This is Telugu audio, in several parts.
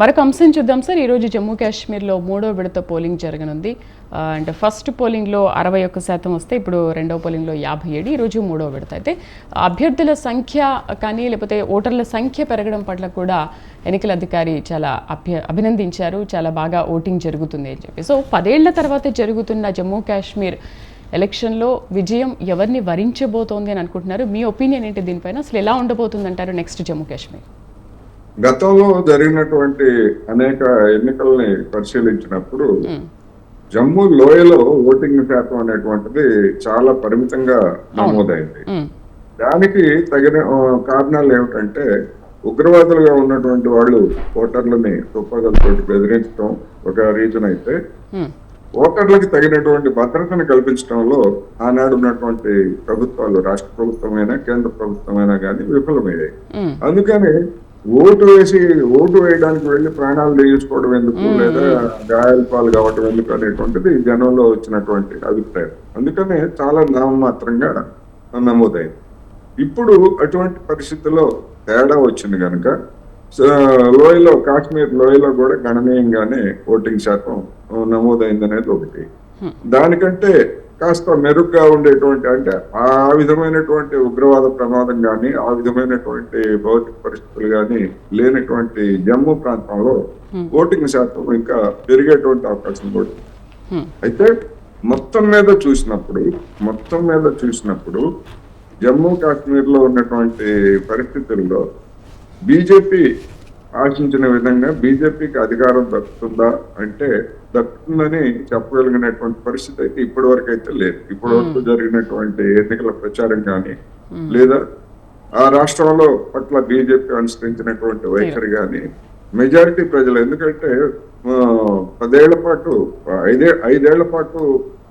మరొక అంశం చూద్దాం సార్. ఈరోజు జమ్మూ కాశ్మీర్లో మూడో విడత పోలింగ్ జరగనుంది. అండ్ అంటే ఫస్ట్ పోలింగ్లో అరవై ఒక్క శాతం వస్తే ఇప్పుడు రెండో పోలింగ్లో యాభై ఏడు ఈరోజు మూడో విడత. అయితే అభ్యర్థుల సంఖ్య కానీ లేకపోతే ఓటర్ల సంఖ్య పెరగడం పట్ల కూడా ఎన్నికల అధికారి చాలా అభ్య అభినందించారు. చాలా బాగా ఓటింగ్ జరుగుతుంది అని చెప్పి. సో పదేళ్ళ తర్వాత జరుగుతున్న జమ్మూ కాశ్మీర్ ఎలక్షన్లో విజయం ఎవరిని వరించబోతోంది అని అనుకుంటున్నారు? మీ ఒపీనియన్ ఏంటి దీనిపైన? అసలు ఎలా ఉండబోతుంది అంటారు నెక్స్ట్ జమ్మూ కాశ్మీర్? గతంలో జరిగినటువంటి అనేక ఎన్నికల్ని పరిశీలించినప్పుడు జమ్మూ లోయలో ఓటింగ్ శాతం అనేటువంటిది చాలా పరిమితంగా నమోదైంది మ్మ్. దానికి తగిన కారణాలు ఏమిటంటే ఉగ్రవాదులుగా ఉన్నటువంటి వాళ్ళు ఓటర్లని తుప్పగలతో బెదిరించడం ఒక రీజన్ అయితే మ్మ్. ఓటర్లకు తగినటువంటి భద్రతను కల్పించడంలో ఆనాడు ఉన్నటువంటి ప్రభుత్వాలు రాష్ట్ర ప్రభుత్వమైనా కేంద్ర ప్రభుత్వమైనా కానీ విఫలమయ్యాయి. అందుకని ఓటు వేసి ఓటు వేయడానికి వెళ్ళి ప్రాణాలు తెగించుకోవడం ఎందుకు? లేదా గాయాల పాలు కావడం ఎందుకు అనేటువంటిది జనంలో వచ్చినటువంటి అభిప్రాయం. అందుకనే చాలా నామమాత్రంగా నమోదైంది. ఇప్పుడు అటువంటి పరిస్థితుల్లో తేడా వచ్చింది కనుక లోయలో కాశ్మీర్ లోయలో కూడా గణనీయంగానే ఓటింగ్ శాతం నమోదైంది అనేది ఒకటి దానికంటే కాస్త మెరుగ్గా ఉండేటువంటి అంటే ఆ విధమైనటువంటి ఉగ్రవాద ప్రమాదం కానీ ఆ విధమైనటువంటి భౌతిక పరిస్థితులు కానీ లేనటువంటి జమ్మూ ప్రాంతంలో ఓటింగ్ శాతం ఇంకా పెరిగేటువంటి అవకాశం కూడా. అయితే మొత్తం మీద చూసినప్పుడు మొత్తం మీద చూసినప్పుడు జమ్మూ కాశ్మీర్లో ఉన్నటువంటి పరిస్థితుల్లో బీజేపీ ఆశించిన విధంగా బీజేపీకి అధికారం దక్కుతుందా అంటే దక్కుతుందని చెప్పగలిగినటువంటి పరిస్థితి అయితే ఇప్పటి వరకు అయితే లేదు. ఇప్పటి వరకు జరిగినటువంటి ఎన్నికల ప్రచారం కానీ లేదా ఆ రాష్ట్రంలో పట్ల బీజేపీ అనుసరించినటువంటి వైఖరి కానీ మెజారిటీ ప్రజలు ఎందుకంటే పదేళ్ళ పాటు ఐదే ఐదేళ్ళ పాటు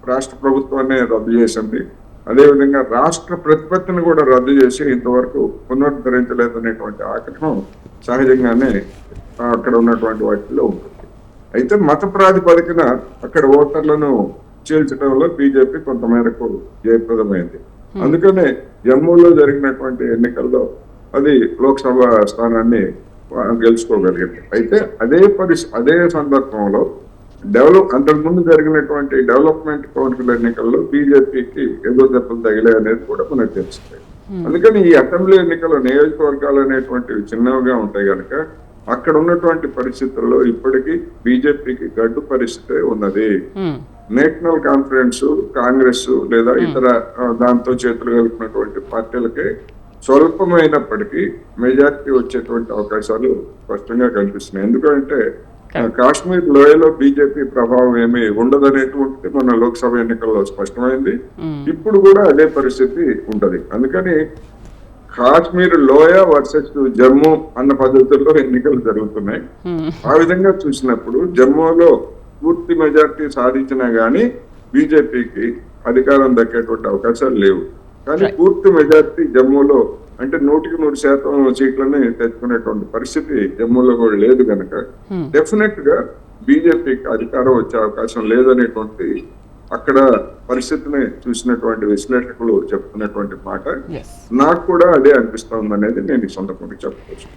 రాష్ట్ర ప్రభుత్వాన్ని రద్దు చేసింది. అదేవిధంగా రాష్ట్ర ప్రతిపత్తిని కూడా రద్దు చేసి ఇంతవరకు పునరుద్ధరించలేదనేటువంటి ఆగ్రహం సహజంగానే అక్కడ ఉన్నటువంటి వాటిలో ఉంటుంది. అయితే మత ప్రాతిపదికన అక్కడ ఓటర్లను చీల్చడంలో బీజేపీ కొంతమేరకు జయప్రదమైంది. అందుకనే జమ్మూలో జరిగినటువంటి ఎన్నికల్లో అది లోక్సభ స్థానాన్ని గెలుచుకోగలిగింది. అయితే అదే పరిస్థితి అదే సందర్భంలో డెవలప్ అంతకుముందు జరిగినటువంటి డెవలప్మెంట్ కౌన్సిల్ ఎన్నికల్లో బీజేపీకి ఏదో దెబ్బలు తగిలాయి అనేది కూడా మనకు తెలుస్తుంది అందుకని ఈ అసెంబ్లీ ఎన్నికల నియోజకవర్గాలు అనేటువంటివి చిన్నవిగా ఉంటాయి కనుక అక్కడ ఉన్నటువంటి పరిస్థితుల్లో ఇప్పటికీ బీజేపీకి గడ్డు పరిస్థితి ఉన్నది. మ్మ్. నేషనల్ కాన్ఫరెన్స్ కాంగ్రెస్ లేదా ఇతర ఆ, దాంతో చేతులు కలిపినటువంటి పార్టీలకి స్వల్పమైనప్పటికీ మెజారిటీ వచ్చేటువంటి అవకాశాలు స్పష్టంగా కనిపిస్తున్నాయి. ఎందుకంటే కాశ్మీర్ లోయలో బీజేపీ ప్రభావం ఏమీ ఉండదనేటువంటిది మన లోక్సభ ఎన్నికల్లో స్పష్టమైంది. ఇప్పుడు కూడా అదే పరిస్థితి ఉంటది. అందుకని కాశ్మీర్ లోయ వర్సెస్ జమ్మూ అన్న పద్ధతుల్లో ఎన్నికలు జరుగుతున్నాయి. ఆ విధంగా చూసినప్పుడు జమ్మూలో పూర్తి మెజార్టీ సాధించినా గానీ బీజేపీకి అధికారం దక్కేటువంటి అవకాశాలు లేవు. కానీ పూర్తి మెజార్టీ జమ్మూలో అంటే నూటికి నూరు శాతం సీట్లని తెచ్చుకునేటువంటి పరిస్థితి జమ్మూలో కూడా లేదు కనుక డెఫినెట్గా బీజేపీకి అధికారం వచ్చే అవకాశం లేదనేటువంటి అక్కడ పరిస్థితిని చూసినటువంటి విశ్లేషకులు చెప్తున్నటువంటి మాట. నాకు కూడా అదే అనిపిస్తోంది అనేది నేను ఈ సందర్భంగా చెప్పవచ్చు.